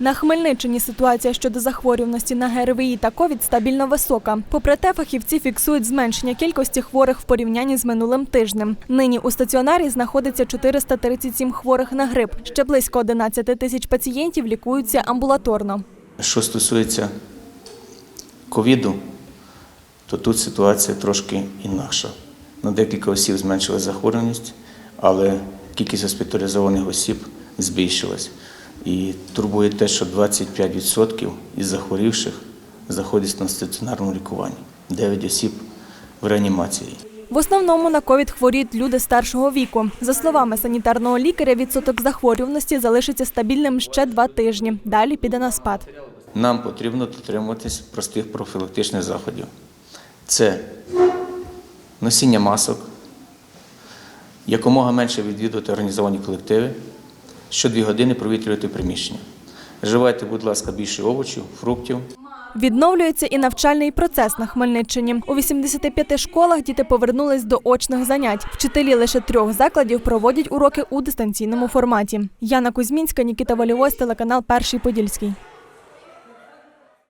На Хмельниччині ситуація щодо захворюваності на ГРВІ та ковід стабільно висока. Попри те, фахівці фіксують зменшення кількості хворих в порівнянні з минулим тижнем. Нині у стаціонарі знаходиться 437 хворих на грип. Ще близько 11 тисяч пацієнтів лікуються амбулаторно. Що стосується ковіду, то тут ситуація трошки інакша. На декілька осіб зменшилася захворюваність, але кількість госпіталізованих осіб збільшилась. І турбує те, що 25% із захворівших знаходяться на стаціонарному лікуванні, 9 осіб в реанімації. В основному на ковід хворіють люди старшого віку. За словами санітарного лікаря, відсоток захворюваності залишиться стабільним ще два тижні. Далі піде на спад. Нам потрібно дотримуватись простих профілактичних заходів. Це носіння масок, якомога менше відвідувати організовані колективи, щодві години провітрювати приміщення. Вживайте, будь ласка, більше овочів, фруктів. Відновлюється і навчальний процес на Хмельниччині. У 85 школах діти повернулись до очних занять. Вчителі лише трьох закладів проводять уроки у дистанційному форматі. Яна Кузьмінська, Нікіта Валівось, телеканал Перший Подільський.